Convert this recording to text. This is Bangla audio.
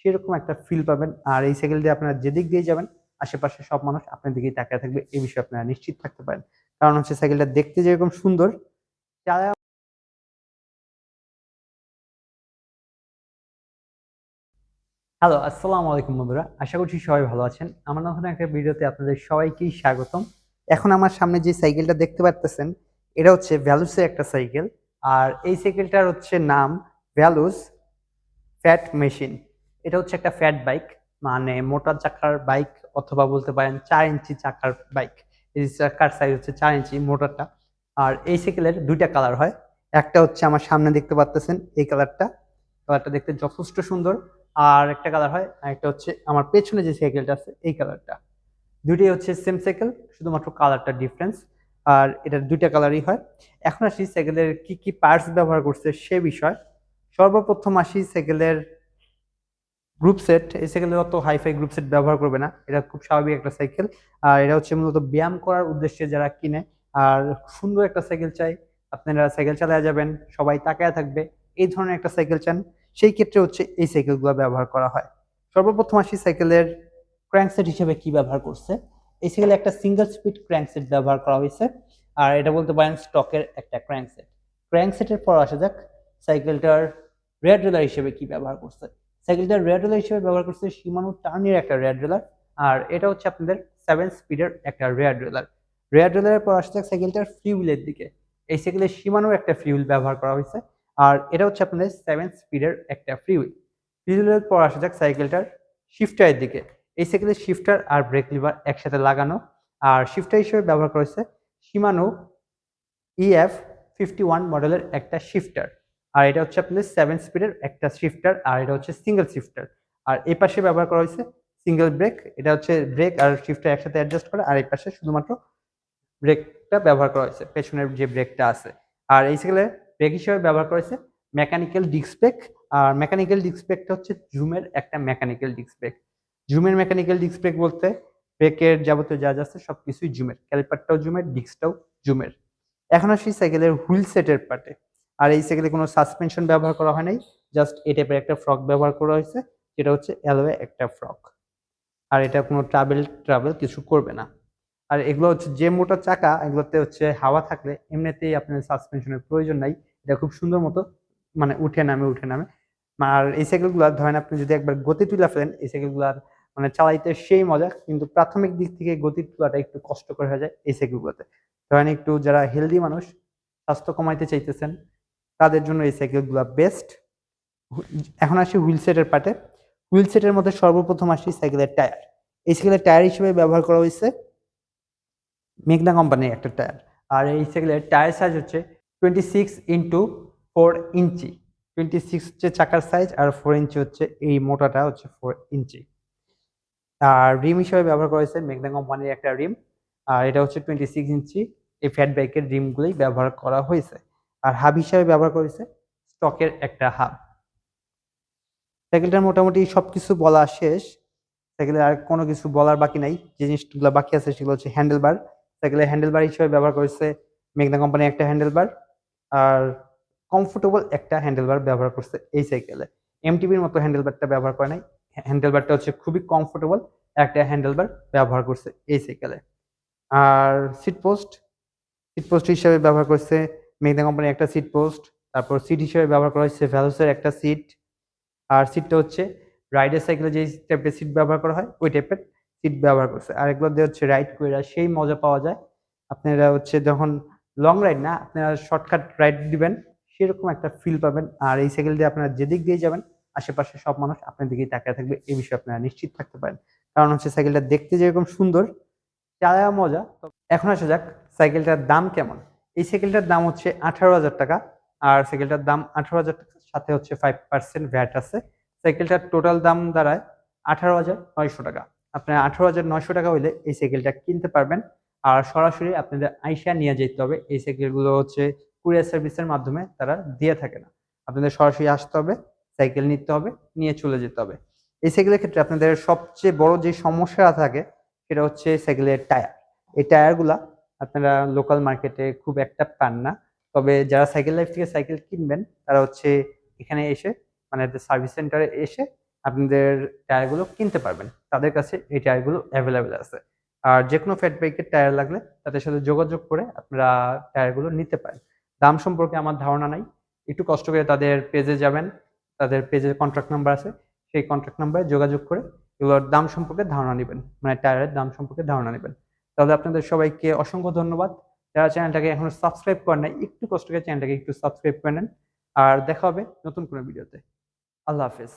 সেরকম একটা ফিল পাবেন। আর এই সাইকেল দিয়ে আপনারা যেদিক দিয়ে যাবেন আশেপাশে সব মানুষ আপনার দিকেই তাকিয়ে থাকবে। এই বিষয়ে আপনারা নিশ্চিত থাকতে পারেন। কারণ হচ্ছে সাইকেলটা দেখতে যেরকম সুন্দর হ্যালো আসসালামু আলাইকুম বন্ধুরা। আশা করছি সবাই ভালো আছেন। আমার নতুন একটা ভিডিওতে আপনাদের সবাইকেই স্বাগতম। এখন আমার সামনে যে সাইকেলটা দেখতে পারতেছেন, এটা হচ্ছে ভ্যালুসের একটা সাইকেল আর এই সাইকেলটার হচ্ছে নাম ভ্যালুস ফ্যাট মেশিন এটা হচ্ছে একটা ফ্যাট বাইক মানে মোটর চাকার বাইক অথবা বলতে পারেন চার ইঞ্চি চাকার বাইক এই চাকার সাইজ হচ্ছে চার ইঞ্চি মোটরটা আর এই সাইকেলের দুইটা কালার হয়। একটা হচ্ছে আমার সামনে দেখতে পাচ্তেছেন এই কালারটা কালারটা দেখতে যথেষ্ট সুন্দর। আর একটা কালার হয়, আর একটা হচ্ছে আমার পেছনে যে সাইকেলটা আছে, এই কালারটা দুইটাই হচ্ছে সেম সাইকেল শুধুমাত্র কালারটা ডিফারেন্স আর এটার দুইটা কালারই হয়। এখন আসি সাইকেলের কি কি পার্টস ব্যবহার করছে সে বিষয়। সর্বপ্রথম আসি সাইকেলের গ্রুপ সেট এই সাইকেলের অত হাইফাই গ্রুপ সেট ব্যবহার করবে না। এটা খুব স্বাভাবিক একটা সাইকেল আর এটা হচ্ছে মূলত ব্যায়াম করার উদ্দেশ্যে যারা কিনে, আর সুন্দর একটা সাইকেল চাই। আপনারা সাইকেল চালায় যাবেন, সবাই তাকায় থাকবে, এই ধরনের একটা সাইকেল চান। সেই ক্ষেত্রে হচ্ছে এই সাইকেলগুলো ব্যবহার করা হয়। সর্বপ্রথম আসি সাইকেলের ক্র্যাঙ্কসেট হিসেবে কি ব্যবহার করছে? এই সাইকেলে একটা সিঙ্গেল স্পিড ক্র্যাঙ্কসেট ব্যবহার করা হয়েছে। আর এটা বলতে পারেন স্টকের একটা ক্র্যাঙ্কসেট ক্র্যাঙ্কসেটের পর আসা যাক সাইকেলটার রেড রোলার হিসেবে কি ব্যবহার করছে? সাইকেলটার রেড রোলার হিসেবে ব্যবহার করছে সীমানো টার্নির একটা রেড রোলার আর এটা হচ্ছে আপনাদের সেভেন স্পিডের একটা রেড রোলার রেড রোলারের পর আসা যাক সাইকেলটার ফিউলের দিকে। এই সাইকেলের সীমানোর একটা ফিউল ব্যবহার করা হয়েছে, আর এটা হচ্ছে আপনাদের সেভেন স্পিডের একটা ফ্রিউল ফ্রিউলের পর আসা যাক সাইকেলটার শিফটারের দিকে। এই সাইকেলের শিফটার আর ব্রেক লিভার একসাথে লাগানো, আর শিফটার হিসেবে ব্যবহার করা করেছে সীমানো ইএফ ফিফটি ওয়ান মডেলের একটা শিফটার আর এটা হচ্ছে আপনাদের সেভেন স্পিডের একটা শিফটার আর এটা হচ্ছে সিঙ্গেল শিফটার আর এই পাশে ব্যবহার করা হয়েছে সিঙ্গেল ব্রেক এটা হচ্ছে ব্রেক আর শিফটার একসাথে অ্যাডজাস্ট করে, আর এই পাশে শুধুমাত্র ব্রেকটা ব্যবহার করা হয়েছে, পেছনের যে ব্রেকটা আছে। আর এই সাইকেলের ব্রেক হিসেবে ব্যবহার করা হয়েছে মেকানিক্যাল ডিস্ক ব্রেক আর মেকানিক্যাল ডিস্ক ব্রেকটা হচ্ছে জুমের একটা মেকানিক্যাল ডিস্ক ব্রেক জুমের মেকানিক্যাল ডিস্ক ব্রেক বলতে ব্রেকের যাবতীয় যা যা আছে সব কিছুই জুমের ক্যালিপারটাও জুমের ডিস্কটাও জুমের এখন আসি সাইকেলের হুইল সেটের পার্টে আর এই সাইকেলে কোনো সাসপেনশন ব্যবহার করা হয় নাই। জাস্ট এই টাইপের একটা ফ্রক ব্যবহার করা হয়েছে, যেটা হচ্ছে অ্যালোয়ে একটা ফ্রক আর এটা কোনো ট্রাভেল ট্রাভেল কিছু করবে না। আর এগুলো হচ্ছে যে মোটর চাকা, এগুলোতে হচ্ছে হাওয়া থাকলে এমনিতেই আপনার সাসপেনশনের প্রয়োজন নাই। এটা খুব সুন্দর মতো মানে উঠে নামে উঠে নামে। আর এই সাইকেলগুলো ধরেন আপনি যদি একবার গতি তুলে ফেলেন, এই সাইকেলগুলার মানে চালাইতে সেই মজা, কিন্তু প্রাথমিক দিক থেকে গতি তোলাটা একটু কষ্টকর হয়ে যায় এই সাইকেলগুলোতে ধরেন একটু যারা হেলদি মানুষ, স্বাস্থ্য কমাইতে চাইতেছেন তাদের জন্য এই সাইকেলগুলো বেস্ট এখন আসি হুইল সেটের পার্টে হুইল সেটের মধ্যে সর্বপ্রথম আসি সাইকেলের টায়ার এই সাইকেলের টায়ার হিসেবে ব্যবহার করা হয়েছে মেঘনা কোম্পানির একটা টায়ার আর এই সাইকেলের টায়ার সাইজ হচ্ছে twenty six into four inch twenty six হচ্ছে চাকার সাইজ আর ফোর ইঞ্চি হচ্ছে এই মোটাটা হচ্ছে ফোর ইঞ্চি আর রিম হিসেবে ব্যবহার করা হয়েছে মেঘনা কোম্পানির একটা রিম আর এটা হচ্ছে টোয়েন্টি সিক্স ইঞ্চি এই ফ্যাট বাইকের রিমগুলোই ব্যবহার করা হয়েছে। আর হাব হিসাবে ব্যবহার করেছে স্টকের একটা হাব সাইকেলটার মোটামুটি সব কিছু বলা শেষ। সাইকেলের আর কোনো কিছু বলার বাকি নাই। যে জিনিসগুলো বাকি আছে সেগুলো হচ্ছে হ্যান্ডেল বার সাইকেলের হ্যান্ডেল বার হিসেবে ব্যবহার করেছে মেঘনা কোম্পানির একটা হ্যান্ডেল বার আর কমফোর্টেবল একটা হ্যান্ডেল বার ব্যবহার করছে এই সাইকেলে এমটিভির মতো হ্যান্ডেল বারটা ব্যবহার করে নাই। হ্যান্ডেল বারটা হচ্ছে খুবই কমফোর্টেবল একটা হ্যান্ডেল বার ব্যবহার করছে এই সাইকেলে আর সিট পোস্ট সিট পোস্ট হিসেবে ব্যবহার করছে মেঘনা কোম্পানির একটা সিট পোস্ট তারপর সিট হিসেবে ব্যবহার করা হচ্ছে ভ্যালোসের একটা সিট আর সিটটা হচ্ছে রাইডার সাইকেলে যে টাইপের সিট ব্যবহার করা হয়, ওই টাইপের সিট ব্যবহার করছে। আর এগুলো দিয়ে হচ্ছে রাইড করে সেই মজা পাওয়া যায়। আপনারা হচ্ছে যখন লং রাইড না, আপনারা শর্টকাট রাইড দিবেন, সেরকম একটা ফিল পাবেন। আর এই সাইকেল দিয়ে আপনারা যেদিক দিয়ে যাবেন, আশেপাশে সব মানুষ আপনার দিকেই তাকিয়ে থাকবে, এই বিষয়ে আপনারা নিশ্চিত থাকতে পারেন। কারণ হচ্ছে সাইকেলটা দেখতে যেরকম সুন্দর চালায়া মজা। এখন আসা যাক সাইকেলটার দাম কেমন? এই সাইকেলটার দাম হচ্ছে আঠারো হাজার টাকা, আর সাইকেলটার দাম আঠারো হাজার টাকা সাথে হচ্ছে ফাইভ পার্সেন্ট ভ্যাট আছে। সাইকেলটার টোটাল দাম দাঁড়ায় আঠারো হাজার নয়শো টাকা। আপনার আঠারো হাজার নয়শো টাকা হইলে এই সাইকেলটা কিনতে পারবেন, আর সরাসরি আপনাদের আইসা নিয়ে যেতে হবে। এই সাইকেলগুলো হচ্ছে কুরিয়ার সার্ভিসের মাধ্যমে তারা দিয়ে থাকে না। আপনাদের সরাসরি আসতে হবে সাইকেল নিতে হবে, নিয়ে চলে যেতে হবে। এই সাইকেলের ক্ষেত্রে আপনাদের সবচেয়ে বড় যে সমস্যা থাকে, সেটা হচ্ছে সাইকেলের টায়ার এই টায়ারগুলা আপনারা লোকাল মার্কেটে খুব একটা পান না। তবে যারা সাইকেল লাইফ থেকে সাইকেল কিনবেন, তারা হচ্ছে এখানে এসে মানে সার্ভিস সেন্টারে এসে আপনাদের টায়ারগুলো কিনতে পারবেন। তাদের কাছে এই টায়ারগুলো অ্যাভেলেবেল আছে। আর যে কোনো ফ্যাট বাইকের টায়ার লাগলে তাদের সাথে যোগাযোগ করে আপনারা টায়ারগুলো নিতে পারেন। দাম সম্পর্কে আমার ধারণা নাই। একটু কষ্ট করে তাদের পেজে যাবেন, তাদের পেজে কন্ট্রাক্ট নাম্বার আছে, সেই কন্ট্রাক্ট নাম্বারে যোগাযোগ করে এগুলোর দাম সম্পর্কে ধারণা নেবেন। মানে টায়ারের দাম সম্পর্কে ধারণা নেবেন। তাহলে আপনাদের সবাইকে অসংখ্য ধন্যবাদ। যারা চ্যানেলটাকে এখনও সাবস্ক্রাইব করেন না একটু কষ্ট করে চ্যানেলটাকে একটু সাবস্ক্রাইব করে নেন। আর দেখা হবে নতুন কোনো ভিডিওতে। আল্লাহ হাফেজ।